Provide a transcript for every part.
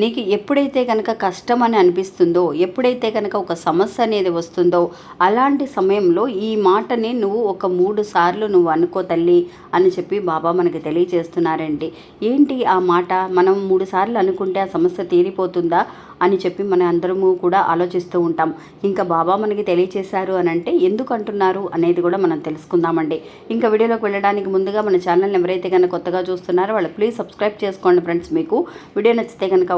నీకు ఎప్పుడైతే కనుక కష్టం అని అనిపిస్తుందో ఎప్పుడైతే కనుక ఒక సమస్య అనేది వస్తుందో అలాంటి సమయంలో ఈ మాటని నువ్వు ఒక మూడు సార్లు నువ్వు అనుకో తల్లి అని చెప్పి బాబా మనకి తెలియజేస్తున్నారండి. ఏంటి ఆ మాట? మనం మూడు సార్లు అనుకుంటే ఆ సమస్య తీరిపోతుందా అని చెప్పి మన అందరము కూడా ఆలోచిస్తూ ఉంటాం. ఇంకా బాబా మనకి తెలియచేశారు అని అంటే ఎందుకు అంటున్నారు అనేది కూడా మనం తెలుసుకుందామండి. ఇంకా వీడియోలోకి వెళ్ళడానికి ముందుగా మన ఛానల్ని ఎవరైతే కనుక కొత్తగా చూస్తున్నారో వాళ్ళు ప్లీజ్ సబ్స్క్రైబ్ చేసుకోండి ఫ్రెండ్స్. మీకు వీడియో నచ్చితే కనుక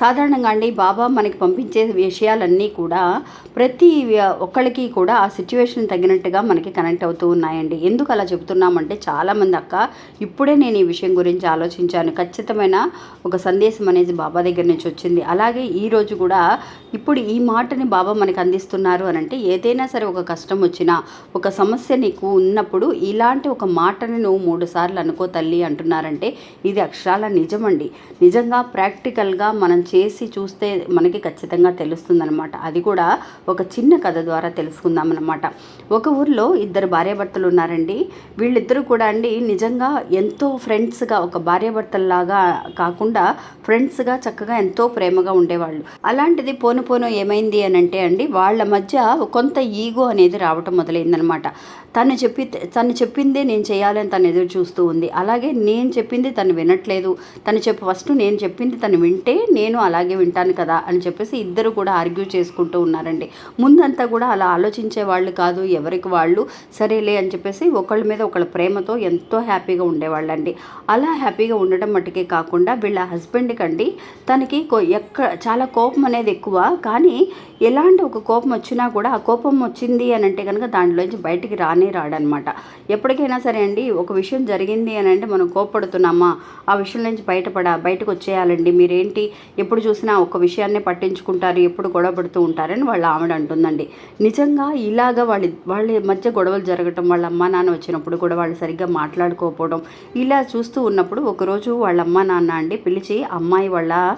సాధారణంగా అండి బాబా మనకి పంపించే విషయాలన్నీ కూడా ప్రతి ఒక్కరికి ఒక్కళ్ళకి కూడా ఆ సిచ్యువేషన్ తగినట్టుగా మనకి కనెక్ట్ అవుతూ ఉన్నాయండి. ఎందుకు అలా చెబుతున్నామంటే చాలామంది అక్క ఇప్పుడే నేను ఈ విషయం గురించి ఆలోచించాను. ఖచ్చితమైన ఒక సందేశం అనేది బాబా దగ్గర నుంచి వచ్చింది. అలాగే ఈరోజు కూడా ఇప్పుడు ఈ మాటని బాబా మనకి అందిస్తున్నారు అని అంటే ఏదైనా సరే ఒక కష్టం వచ్చినా ఒక సమస్య నీకు ఉన్నప్పుడు ఇలాంటి ఒక మాటని నువ్వు మూడు సార్లు అనుకో తల్లి అంటున్నారంటే ఇది అక్షరాల నిజమండి. నిజంగా ప్రాక్టికల్గా మనం చేసి చూస్తే మనకి ఖచ్చితంగా తెలుస్తుందనమాట అది కూడా ఒక చిన్న కథ ద్వారా తెలుసుకుందాం అనమాట ఒక ఊర్లో ఇద్దరు భార్యాభర్తలు ఉన్నారండి. వీళ్ళిద్దరూ కూడా అండి నిజంగా ఎంతో ఫ్రెండ్స్గా ఒక భార్యాభర్తల్లాగా కాకుండా ఫ్రెండ్స్గా చక్కగా ఎంతో ప్రేమగా ఉండేవాళ్ళు. అలాంటిది పోను పోను ఏమైంది అని అంటే అండి వాళ్ళ మధ్య కొంత ఈగో అనేది రావటం మొదలైందనమాట తను చెప్పి తను చెప్పిందే నేను చేయాలని తను ఎదురు చూస్తూ ఉంది. అలాగే నేను చెప్పింది తను వినట్లేదు. తను చెప్పు ఫస్ట్ నేను చెప్పింది తను వింటే నేను అలాగే వింటాను కదా అని చెప్పేసి ఇద్దరు కూడా ఆర్గ్యూ చేసుకుంటూ ఉన్నారండి. ముందంతా కూడా అలా ఆలోచించే వాళ్ళు కాదు ఎవరికి వాళ్ళు సరేలే అని చెప్పేసి ఒకళ్ళ మీద ఒకళ్ళ ప్రేమతో ఎంతో హ్యాపీగా ఉండేవాళ్ళండి. అలా హ్యాపీగా ఉండటం మట్టుకే కాకుండా వీళ్ళ హస్బెండ్కి అండి తనకి కో- ఎక్క చాలా కోపం అనేది ఎక్కువ కానీ ఎలాంటి ఒక కోపం వచ్చినా కూడా ఆ కోపం వచ్చింది అని అంటే కనుక దాంట్లోంచి బయటికి రానే రాడనమాట. ఎప్పటికైనా సరే అండి ఒక విషయం జరిగింది అని అంటే మనం కోపడుతున్నామా ఆ విషయం నుంచి బయటపడ బయటకు వచ్చేయాలండి. మీరేంటి ఎప్పుడు చూసినా ఒక విషయాన్ని పట్టించుకుంటారు ఎప్పుడు గొడవ పడుతూ ఉంటారని వాళ్ళ ఆవిడ అంటుందండి. నిజంగా ఇలాగ వాళ్ళ వాళ్ళ మధ్య గొడవలు జరగటం వాళ్ళ అమ్మా నాన్న వచ్చినప్పుడు కూడా వాళ్ళు సరిగ్గా మాట్లాడుకోకపోవడం ఇలా చూస్తూ ఉన్నప్పుడు ఒకరోజు వాళ్ళ అమ్మ నాన్న అండి పిలిచి అమ్మాయి వాళ్ళ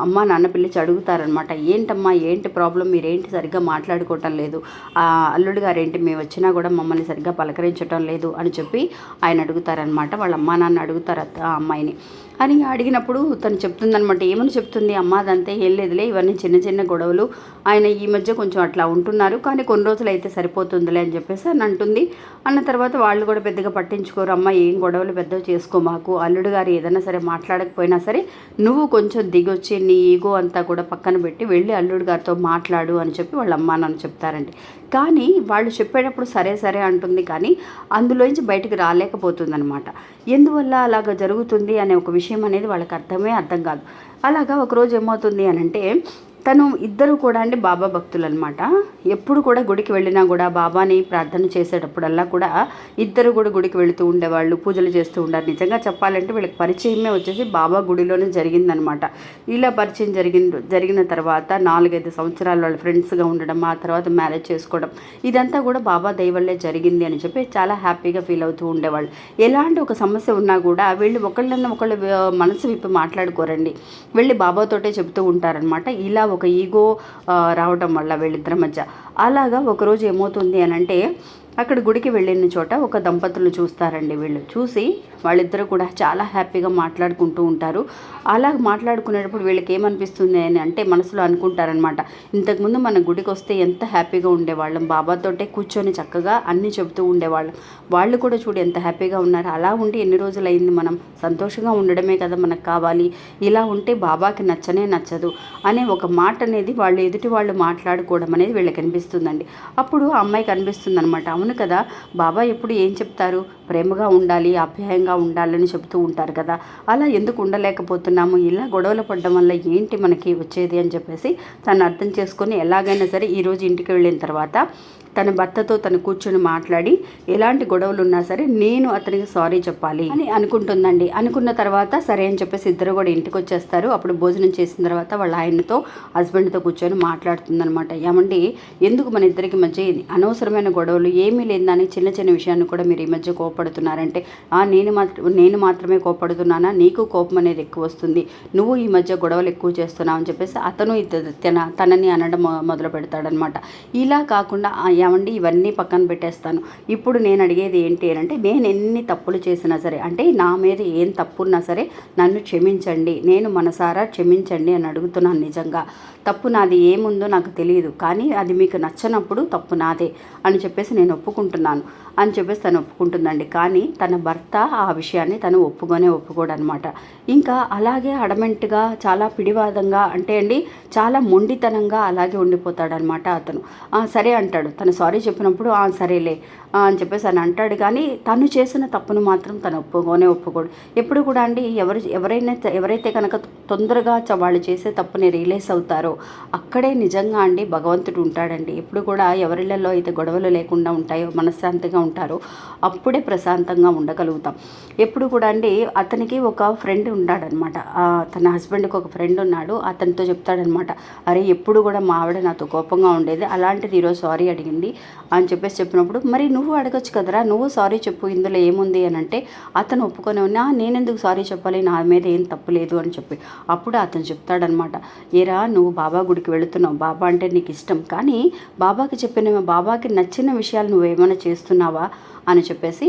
అమ్మ నాన్న పిలిచి అడుగుతారనమాట. ఏంటమ్మా ఏంటి ప్రాబ్లం? మీరేంటి సరిగ్గా మాట్లాడుకోవటం లేదు? ఆ, అల్లుడు గారేంటి మేము వచ్చినా కూడా మమ్మల్ని సరిగ్గా పలకరించటం లేదు అని చెప్పి ఆయన అడుగుతారనమాట. వాళ్ళ అమ్మా నాన్న అడుగుతారు ఆ అమ్మాయిని. అని అడిగినప్పుడు తను చెప్తుందనమాట ఏమని చెప్తుంది? అమ్మ అదంతే ఏం లేదులే ఇవన్నీ చిన్న చిన్న గొడవలు. ఆయన ఈ మధ్య కొంచెం అట్లా ఉంటున్నారు కానీ కొన్ని రోజులు అయితే సరిపోతుందిలే అని చెప్పేసి అని అంటుంది. అన్న తర్వాత వాళ్ళు కూడా పెద్దగా పట్టించుకోరు అమ్మ ఏం గొడవలు పెద్దవి చేసుకో మాకు. అల్లుడు గారు ఏదైనా సరే మాట్లాడకపోయినా సరే నువ్వు కొంచెం దిగొచ్చి నీ ఈగో అంతా కూడా పక్కన పెట్టి వెళ్ళి అల్లుడు గారితో మాట్లాడు అని చెప్పి వాళ్ళ అమ్మ నాన్న చెప్తారండి. కానీ వాళ్ళు చెప్పేటప్పుడు సరే సరే అంటుంది కానీ అందులోంచి బయటికి రాలేకపోతుంది అనమాట ఎందువల్ల అలాగ జరుగుతుంది అనే ఒక విషయం విషయం అనేది వాళ్ళకి అర్థమే అర్థం కాదు. అలాగా ఒకరోజు ఏమవుతుంది అని అంటే తను ఇద్దరు కూడా అండి బాబా భక్తులు అనమాట ఎప్పుడు కూడా గుడికి వెళ్ళినా కూడా బాబాని ప్రార్థన చేసేటప్పుడల్లా కూడా ఇద్దరు కూడా గుడికి వెళుతూ ఉండేవాళ్ళు పూజలు చేస్తూ ఉండారు. నిజంగా చెప్పాలంటే వీళ్ళకి పరిచయమే వచ్చేసి బాబా గుడిలోనే జరిగిందనమాట ఇలా పరిచయం జరిగిన జరిగిన తర్వాత నాలుగైదు సంవత్సరాలు వాళ్ళ ఫ్రెండ్స్గా ఉండడం ఆ తర్వాత మ్యారేజ్ చేసుకోవడం ఇదంతా కూడా బాబా దయవల్లే జరిగింది అని చెప్పి చాలా హ్యాపీగా ఫీల్ అవుతూ ఉండేవాళ్ళు. ఎలాంటి ఒక సమస్య ఉన్నా కూడా వీళ్ళు ఒకళ్ళన్న ఒకళ్ళు మనసు విప్పి మాట్లాడుకోరండి. వెళ్ళి బాబాతోటే చెబుతూ ఉంటారనమాట ఇలా ఒక ఈగో రావడం రావటం వల్ల వీళ్ళిద్దరి మధ్య. అలాగా ఒకరోజు ఏమవుతుంది అని అంటే అక్కడ గుడికి వెళ్ళిన చోట ఒక దంపతులు చూస్తారండి వీళ్ళు. చూసి వాళ్ళిద్దరూ కూడా చాలా హ్యాపీగా మాట్లాడుకుంటూ ఉంటారు. అలా మాట్లాడుకునేటప్పుడు వీళ్ళకి ఏమనిపిస్తుంది అని అంటే మనసులో అనుకుంటారనమాట ఇంతకుముందు మన గుడికి వస్తే ఎంత హ్యాపీగా ఉండేవాళ్ళం. బాబాతోటే కూర్చొని చక్కగా అన్నీ చెబుతూ ఉండేవాళ్ళం. వాళ్ళు కూడా చూడు ఎంత హ్యాపీగా ఉన్నారు. అలా ఉండి ఎన్ని రోజులు అయింది మనం? సంతోషంగా ఉండడమే కదా మనకు కావాలి. ఇలా ఉంటే బాబాకి నచ్చనే నచ్చదు అనే ఒక మాట అనేది వాళ్ళు ఎదుటి వాళ్ళు మాట్లాడుకోవడం అనేది వీళ్ళకి అనిపిస్తుందండి. అప్పుడు ఆ అమ్మాయికి అనిపిస్తుంది అనమాట అవును కదా బాబా ఎప్పుడు ఏం చెప్తారు? ప్రేమగా ఉండాలి సంతోషంగా ఉండాలని చెబుతూ ఉంటారు కదా. అలా ఎందుకు ఉండలేకపోతున్నాము? ఇలా గొడవలు పడడం వల్ల ఏంటి మనకి వచ్చేది అని చెప్పేసి తను అర్థం చేసుకొని ఎలాగైనా సరే ఈరోజు ఇంటికి వెళ్ళిన తర్వాత తన భర్తతో తను కూర్చొని మాట్లాడి ఎలాంటి గొడవలు ఉన్నా సరే నేను అతనికి సారీ చెప్పాలి అని అనుకుంటుందండి. అనుకున్న తర్వాత సరే అని చెప్పేసి ఇద్దరు కూడా ఇంటికి వచ్చేస్తారు. అప్పుడు భోజనం చేసిన తర్వాత వాళ్ళ ఆయనతో హస్బెండ్తో కూర్చొని మాట్లాడుతుందనమాట ఏమండి ఎందుకు మన ఇద్దరికి మధ్య అనవసరమైన గొడవలు? ఏమీ లేదని చిన్న చిన్న విషయాన్ని కూడా మీరు ఈ మధ్య కోపడుతున్నారంటే ఆ నేను మాత్రం నేను మాత్రమే కోపడుతున్నానా నీకు కోపం అనేది ఎక్కువ వస్తుంది. నువ్వు ఈ మధ్య గొడవలు ఎక్కువ చేస్తున్నావు అని చెప్పేసి అతను తన తనని అనడం మొదలు పెడతాడనమాట ఇలా కాకుండా "ఆ, ఏమండి? ఇవన్నీ పక్కన పెట్టేస్తాను. ఇప్పుడు నేను అడిగేది ఏంటి అని అంటే నేను ఎన్ని తప్పులు చేసినా సరే అంటే నా మీద ఏం తప్పున్నా సరే నన్ను క్షమించండి. నేను మనసారా క్షమించండి అని అడుగుతున్నాను నిజంగా. తప్పు నాది ఏముందో నాకు తెలియదు కానీ అది మీకు నచ్చనప్పుడు తప్పు నాదే అని చెప్పేసి నేను ఒప్పుకుంటున్నాను అని చెప్పేసి తను ఒప్పుకుంటుందండి. కానీ తన భర్త ఆ విషయాన్ని తను ఒప్పుకొనే ఒప్పుకోడనమాట ఇంకా అలాగే అడమెంట్గా చాలా పిడివాదంగా అంటే అండి చాలా మొండితనంగా అలాగే ఉండిపోతాడనమాట అతను. సరే అంటాడు. తను సారీ చెప్పినప్పుడు "ఆ, సరేలే అని చెప్పేసి అని అంటాడు. కానీ తను చేసిన తప్పును మాత్రం తను ఒప్పుకోనే ఒప్పుకోడు. ఎప్పుడు కూడా అండి ఎవరు ఎవరైనా ఎవరైతే కనుక తొందరగా వాళ్ళు చేసే తప్పుని రియలైజ్ అవుతారో అక్కడే నిజంగా అండి భగవంతుడు ఉంటాడండి. ఎప్పుడు కూడా ఎవరిళ్ళల్లో అయితే గొడవలు లేకుండా ఉంటాయో మనశ్శాంతిగా ఉంటారో అప్పుడే ప్రశాంతంగా ఉండగలుగుతాం. ఎప్పుడు కూడా అండి అతనికి ఒక ఫ్రెండ్ ఉన్నాడనమాట. తన హస్బెండ్కి ఒక ఫ్రెండ్ ఉన్నాడు. అతనితో చెప్తాడనమాట. అరే ఎప్పుడు కూడా మా ఆవిడ నాతో కోపంగా ఉండేది. అలాంటిది ఈరోజు సారీ అడిగింది. అని చెప్పేసి చెప్పినప్పుడు మరి నువ్వు అడగచ్చు కదరా నువ్వు సారీ చెప్పు ఇందులో ఏముంది? అని అంటే అతను ఒప్పుకొని ఉన్నా నేనెందుకు సారీ చెప్పాలి? నా మీద ఏం తప్పు లేదు అని చెప్పి. అప్పుడు అతను చెప్తాడనమాట ఏరా నువ్వు బాబా గుడికి వెళుతున్నావు బాబా అంటే నీకు ఇష్టం కానీ బాబాకి చెప్పిన బాబాకి నచ్చిన విషయాలు నువ్వేమైనా చేస్తున్నావా? అని చెప్పేసి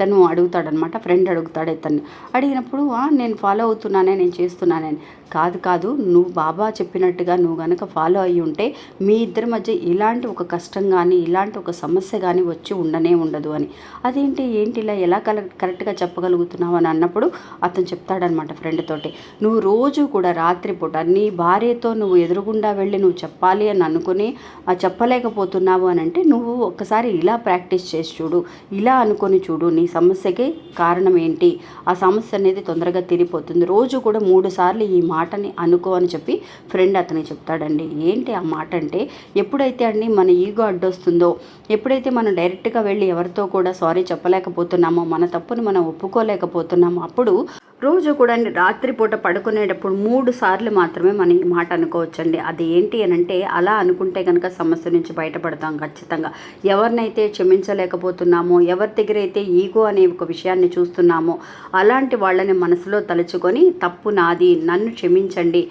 తను అడుగుతాడనమాట ఫ్రెండ్ అడుగుతాడు ఇతన్ని. అడిగినప్పుడు నేను ఫాలో అవుతున్నానే నేను చేస్తున్నానని కాదు కాదు నువ్వు బాబా చెప్పినట్టుగా నువ్వు కనుక ఫాలో అయ్యి ఉంటే మీ ఇద్దరి మధ్య ఇలాంటి ఒక కష్టం కష్టం కానీ ఇలాంటి ఒక సమస్య కానీ వచ్చి ఉండనే ఉండదు అని. అదేంటి ఏంటి ఇలా ఎలా కల కరెక్ట్గా చెప్పగలుగుతున్నావు అని అన్నప్పుడు అతను చెప్తాడనమాట ఫ్రెండ్ తోటి. నువ్వు రోజు కూడా రాత్రిపూట నీ భార్యతో నువ్వు ఎదురుగుండా వెళ్ళి నువ్వు చెప్పాలి అని అనుకుని చెప్పలేకపోతున్నావు అని అంటే నువ్వు ఒక్కసారి ఇలా ప్రాక్టీస్ చేసి చూడు ఇలా అనుకొని చూడు నీ సమస్యకి కారణం ఏంటి? ఆ సమస్య అనేది తొందరగా తీరిపోతుంది. రోజు కూడా మూడు సార్లు ఈ మాటని అనుకో అని చెప్పి ఫ్రెండ్ అతనికి చెప్తాడండి. ఏంటి ఆ మాట అంటే ఎప్పుడైతే అండి మన ఈగో అడ్డొస్తుందో. ఎప్పుడైతే మనం డైరెక్ట్గా వెళ్ళి ఎవరితో కూడా సారీ చెప్పలేకపోతున్నామో మన తప్పును మనం ఒప్పుకోలేకపోతున్నామో అప్పుడు రోజు కూడా రాత్రిపూట పడుకునేటప్పుడు మూడు సార్లు మాత్రమే మనం ఈ మాట అనుకోవచ్చండి. అది ఏంటి అని అంటే అలా అనుకుంటే కనుక సమస్య నుంచి బయటపడతాం ఖచ్చితంగా. ఎవరినైతే క్షమించలేకపోతున్నామో ఎవరి దగ్గర అయితే ఈగో అనే ఒక విషయాన్ని చూస్తున్నామో అలాంటి వాళ్ళని మనసులో తలుచుకొని తప్పు నాది నన్ను క్షమించండి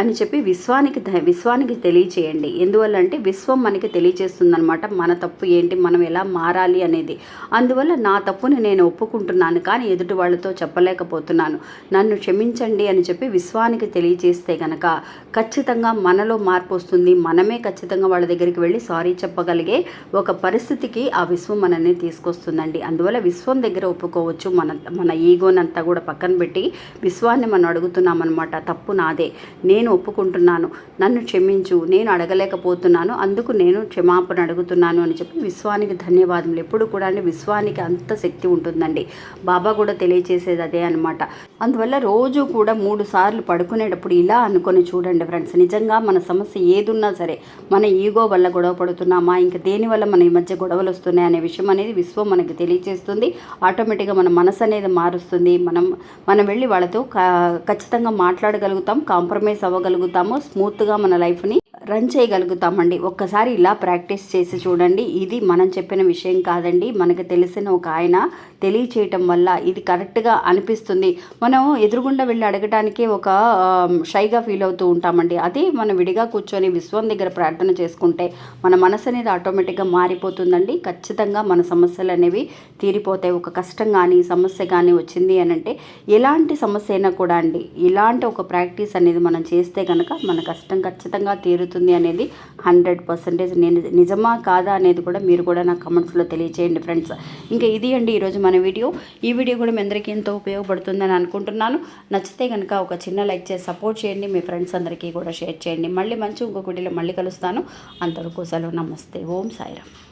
అని చెప్పి విశ్వానికి విశ్వానికి తెలియచేయండి. ఎందువల్ల అంటే విశ్వం మనకి తెలియచేస్తుందనమాట మన తప్పు ఏంటి మనం ఎలా మారాలి అనేది. అందువల్ల నా తప్పుని నేను ఒప్పుకుంటున్నాను కానీ ఎదుటి వాళ్ళతో చెప్పలేకపోతున్నాను నన్ను క్షమించండి అని చెప్పి విశ్వానికి తెలియజేస్తే గనక ఖచ్చితంగా మనలో మార్పు వస్తుంది. మనమే ఖచ్చితంగా వాళ్ళ దగ్గరికి వెళ్ళి సారీ చెప్పగలిగే ఒక పరిస్థితికి ఆ విశ్వం మనల్ని తీసుకొస్తుందండి. అందువల్ల విశ్వం దగ్గర ఒప్పుకోవచ్చు. మన మన ఈగోనంతా కూడా పక్కన పెట్టి విశ్వాన్ని మనం అడుగుతున్నామన్నమాట. తప్పు నాదే. నేను ఒప్పుకుంటున్నాను. నన్ను క్షమించు. నేను అడగలేకపోతున్నాను. అందుకు నేను క్షమాపణ అడుగుతున్నాను అని చెప్పి విశ్వానికి ధన్యవాదములు. ఎప్పుడు కూడా అండి విశ్వానికి అంత శక్తి ఉంటుందండి. బాబా కూడా తెలియచేసేది అదే అనమాట అందువల్ల రోజు కూడా మూడు సార్లు పడుకునేటప్పుడు ఇలా అనుకొని చూడండి ఫ్రెండ్స్ నిజంగా మన సమస్య ఏదున్నా సరే మన ఈగో వల్ల గొడవ పడుతున్నామా ఇంకా దేని వల్ల మన ఈ మధ్య గొడవలు వస్తున్నాయి అనే విషయం అనేది విశ్వం మనకి తెలియజేస్తుంది ఆటోమేటిక్గా మన మనసు అనేది మారుస్తుంది. మనం మనం వెళ్ళి వాళ్ళతో ఖచ్చితంగా మాట్లాడగలుగుతాం కాంప్రమైజ్ అవ్వగలుగుతాము స్మూత్గా మన లైఫ్ని రన్ చేయగలుగుతామండి. ఒక్కసారి ఇలా ప్రాక్టీస్ చేసి చూడండి. ఇది మనం చెప్పిన విషయం కాదండి. మనకు తెలిసిన ఒక ఆయన తెలియచేయటం వల్ల ఇది కరెక్ట్గా అనిపిస్తుంది. మనం ఎదురుగుండా వెళ్ళి అడగటానికే ఒక షైగా ఫీల్ అవుతూ ఉంటామండి. అదే మనం విడిగా కూర్చొని విశ్వం దగ్గర ప్రార్థన చేసుకుంటే మన మనసు అనేది ఆటోమేటిక్గా మారిపోతుందండి. ఖచ్చితంగా మన సమస్యలు అనేవి తీరిపోతాయి. ఒక కష్టం కానీ సమస్య కానీ వచ్చింది అని అంటే ఎలాంటి సమస్య అయినా కూడా అండి. ఇలాంటి ఒక ప్రాక్టీస్ అనేది మనం చేస్తే కనుక మన కష్టం ఖచ్చితంగా తీరు జరుగుతుంది అనేది హండ్రెడ్ పర్సెంటేజ్. నేను నిజమా కాదా అనేది కూడా మీరు కూడా నా కమెంట్స్లో తెలియచేయండి ఫ్రెండ్స్. ఇంకా ఇది అండి ఈరోజు మన వీడియో. ఈ వీడియో కూడా మీ అందరికీ ఎంతో ఉపయోగపడుతుందని అనుకుంటున్నాను. నచ్చితే కనుక ఒక చిన్న లైక్ చేసి సపోర్ట్ చేయండి. మీ ఫ్రెండ్స్ అందరికీ కూడా షేర్ చేయండి. మళ్ళీ మంచి ఇంకొక వీడియోలో మళ్ళీ కలుస్తాను. అంతవరకు సెలవు. నమస్తే. ఓం సాయిరామ్.